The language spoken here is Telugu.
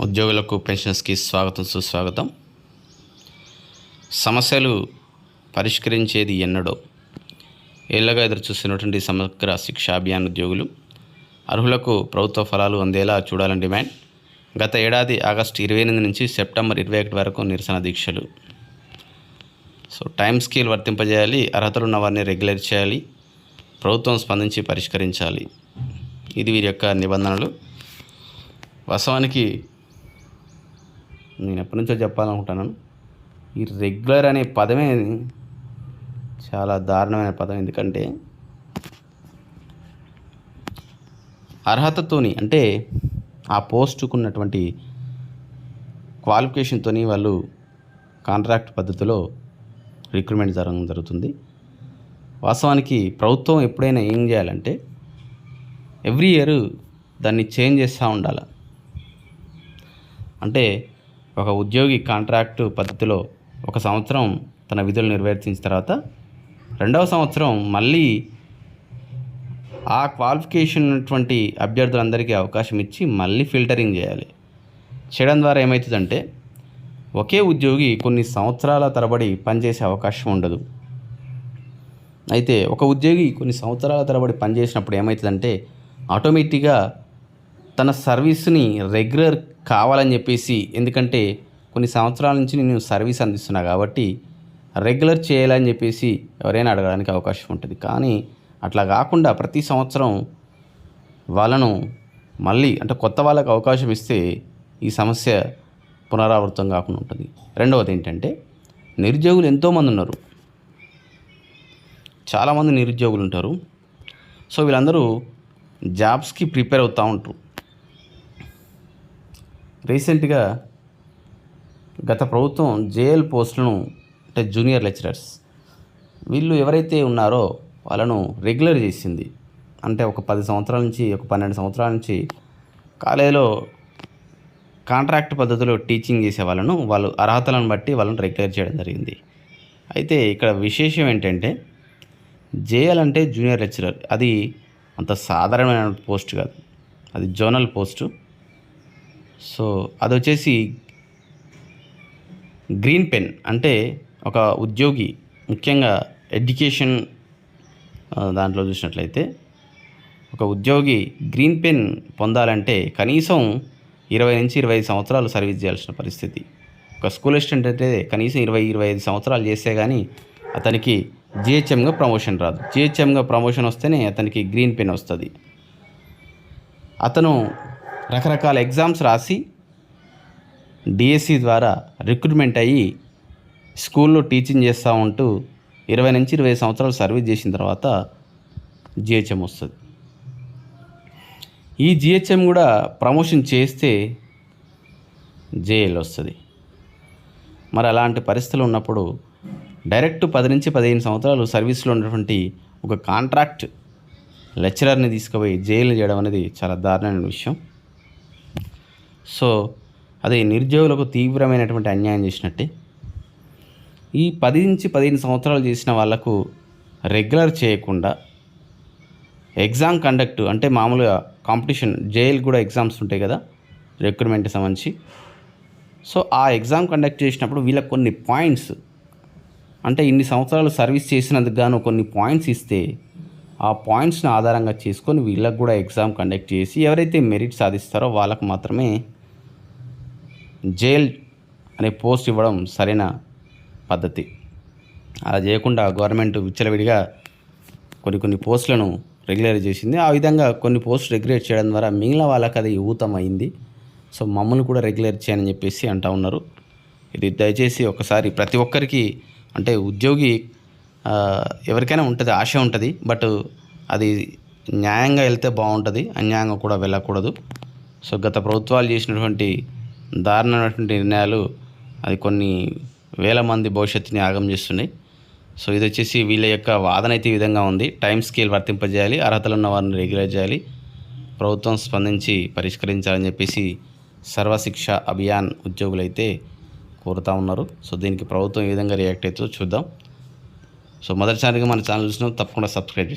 ఉద్యోగులకు పెన్షన్స్కి స్వాగతం సుస్వాగతం. సమస్యలు పరిష్కరించేది ఎన్నడో. ఏళ్ళగా ఎదురు చూస్తున్నటువంటి సమగ్ర శిక్షా అభియాన్ ఉద్యోగులు అర్హులకు ప్రభుత్వ ఫలాలు అందేలా చూడాలని డిమాండ్. గత ఏడాది ఆగస్టు ఇరవై ఎనిమిది నుంచి సెప్టెంబర్ ఇరవై ఒకటి వరకు నిరసన దీక్షలు. సో టైం స్కేల్ వర్తింపజేయాలి అర్హతలున్న వారిని రెగ్యులర్ చేయాలి ప్రభుత్వం స్పందించి పరిష్కరించాలి. ఇది వీరి యొక్క నిబంధనలు. వాస్తవానికి నేను ఎప్పటి నుంచో చెప్పాలనుకుంటున్నాను. ఈ రెగ్యులర్ అనే పదమే చాలా దారుణమైన పదం. ఎందుకంటే అర్హతతోని అంటే ఆ పోస్టుకున్నటువంటి ఉన్నటువంటి క్వాలిఫికేషన్తోని వాళ్ళు కాంట్రాక్ట్ పద్ధతిలో రిక్రూట్మెంట్ జరగడం జరుగుతుంది. వాస్తవానికి ప్రభుత్వం ఎప్పుడైనా ఏం చేయాలంటే ఎవ్రీ ఇయర్ దాన్ని చేంజ్ చేస్తూ ఉండాలి. అంటే ఒక ఉద్యోగి కాంట్రాక్టు పద్ధతిలో ఒక సంవత్సరం తన విధులు నిర్వర్తించిన తర్వాత రెండవ సంవత్సరం మళ్ళీ ఆ క్వాలిఫికేషన్ ఉన్నటువంటి అభ్యర్థులందరికీ అవకాశం ఇచ్చి మళ్ళీ ఫిల్టరింగ్ చేయాలి. చేయడం ద్వారా ఏమవుతుందంటే ఒకే ఉద్యోగి కొన్ని సంవత్సరాల తరబడి పనిచేసే అవకాశం ఉండదు. అయితే ఒక ఉద్యోగి కొన్ని సంవత్సరాల తరబడి పనిచేసినప్పుడు ఏమవుతుందంటే ఆటోమేటిక్గా తన సర్వీస్ని రెగ్యులర్ కావాలని చెప్పేసి ఎందుకంటే కొన్ని సంవత్సరాల నుంచి నేను సర్వీస్ అందిస్తున్నా కాబట్టి రెగ్యులర్ చేయాలని చెప్పేసి ఎవరైనా అడగడానికి అవకాశం ఉంటుంది. కానీ అట్లా కాకుండా ప్రతి సంవత్సరం వాళ్ళను మళ్ళీ అంటే కొత్త వాళ్ళకు అవకాశం ఇస్తే ఈ సమస్య పునరావృతం కాకుండా ఉంటుంది. రెండవది ఏంటంటే నిరుద్యోగులు ఎంతోమంది ఉన్నారు. చాలామంది నిరుద్యోగులు ఉంటారు. సో వీళ్ళందరూ జాబ్స్కి ప్రిపేర్ అవుతూ ఉంటారు. రీసెంట్గా గత ప్రభుత్వం జేఎల్ పోస్టులను అంటే జూనియర్ లెక్చరర్స్ వీళ్ళు ఎవరైతే ఉన్నారో వాళ్ళను రెగ్యులర్ చేసింది. అంటే ఒక పది సంవత్సరాల నుంచి ఒక పన్నెండు సంవత్సరాల నుంచి కాలేజీలో కాంట్రాక్ట్ పద్ధతిలో టీచింగ్ చేసే వాళ్ళను వాళ్ళు అర్హతలను బట్టి వాళ్ళని రెగ్యులర్ చేయడం జరిగింది. అయితే ఇక్కడ విశేషం ఏంటంటే జేఎల్ అంటే జూనియర్ లెక్చరర్. అది అంత సాధారణమైన పోస్ట్ కాదు. అది జోనల్ పోస్టు. సో అది వచ్చేసి గ్రీన్ పెన్. అంటే ఒక ఉద్యోగి ముఖ్యంగా ఎడ్యుకేషన్ దాంట్లో చూసినట్లయితే ఒక ఉద్యోగి గ్రీన్ పెన్ పొందాలంటే కనీసం ఇరవై నుంచి ఇరవై ఐదు సంవత్సరాలు సర్వీస్ చేయాల్సిన పరిస్థితి. ఒక స్కూల్ అసిస్టెంట్ అయితే కనీసం ఇరవై ఇరవై ఐదు సంవత్సరాలు చేస్తే కానీ అతనికి జిహెచ్ఎంగా ప్రమోషన్ రాదు. జిహెచ్ఎంగా ప్రమోషన్ వస్తేనే అతనికి గ్రీన్ పెన్ వస్తుంది. అతను రకరకాల ఎగ్జామ్స్ రాసి డిఎస్సి ద్వారా రిక్రూట్మెంట్ అయ్యి స్కూల్లో టీచింగ్ చేస్తూ ఉంటూ ఇరవై నుంచి ఇరవై సంవత్సరాలు సర్వీస్ చేసిన తర్వాత జిహెచ్ఎం వస్తుంది. ఈ జిహెచ్ఎం కూడా ప్రమోషన్ చేస్తే జేఎల్ వస్తుంది. మరి అలాంటి పరిస్థితులు ఉన్నప్పుడు డైరెక్ట్ పది నుంచి పదిహేను సంవత్సరాలు సర్వీస్లో ఉన్నటువంటి ఒక కాంట్రాక్ట్ లెక్చరర్ని తీసుకుపోయి జైలు చేయడం అనేది చాలా దారుణమైన విషయం. సో అది నిరుద్యోగులకు తీవ్రమైనటువంటి అన్యాయం చేసినట్టే. ఈ పది నుంచి పదిహేను సంవత్సరాలు చేసిన వాళ్ళకు రెగ్యులర్ చేయకుండా ఎగ్జామ్ కండక్ట్ అంటే మామూలుగా కాంపిటీషన్ జైలు కూడా ఎగ్జామ్స్ ఉంటాయి కదా రిక్రూట్మెంట్ సంబంధించి. సో ఆ ఎగ్జామ్ కండక్ట్ చేసినప్పుడు వీళ్ళకి కొన్ని పాయింట్స్ అంటే ఇన్ని సంవత్సరాలు సర్వీస్ చేసినందుకు గాను కొన్ని పాయింట్స్ ఇస్తే ఆ పాయింట్స్ని ఆధారంగా చేసుకొని వీళ్ళకి కూడా ఎగ్జామ్ కండక్ట్ చేసి ఎవరైతే మెరిట్ సాధిస్తారో వాళ్ళకు మాత్రమే జైల్ అనే పోస్ట్ ఇవ్వడం సరైన పద్ధతి. అలా చేయకుండా గవర్నమెంట్ విచ్చలవిడిగా కొన్ని కొన్ని పోస్టులను రెగ్యులర్ చేసింది. ఆ విధంగా కొన్ని పోస్టులు రెగ్యులేట్ చేయడం ద్వారా మిగిలిన వాళ్ళకి అది ఊతం అయింది సో మమ్మల్ని కూడా రెగ్యులర్ చేయని చెప్పేసి అంటా ఉన్నారు. ఇది దయచేసి ఒకసారి ప్రతి ఒక్కరికి అంటే ఉద్యోగి ఎవరికైనా ఉంటుంది ఆశ ఉంటుంది బట్ అది న్యాయంగా వెళ్తే బాగుంటుంది అన్యాయంగా కూడా వెళ్ళకూడదు. సో గత ప్రభుత్వాలు చేసినటువంటి దారుణమైనటువంటి నిర్ణయాలు అది కొన్ని వేల మంది భవిష్యత్తుని ఆగం చేస్తున్నాయి. సో ఇది వచ్చేసి వీళ్ళ యొక్క వాదన అయితే ఈ విధంగా ఉంది. టైం స్కేల్ వర్తింపజేయాలి అర్హతలు ఉన్న వారిని రెగ్యులర్ చేయాలి ప్రభుత్వం స్పందించి పరిష్కరించాలని చెప్పేసి సర్వశిక్ష అభియాన్ ఉద్యోగులైతే కోరుతా ఉన్నారు. సో దీనికి ప్రభుత్వం ఏ విధంగా రియాక్ట్ అవుతుందో చూద్దాం. సో మొదటిసారిగా మన ఛానల్ చూసినా తప్పకుండా సబ్స్క్రైబ్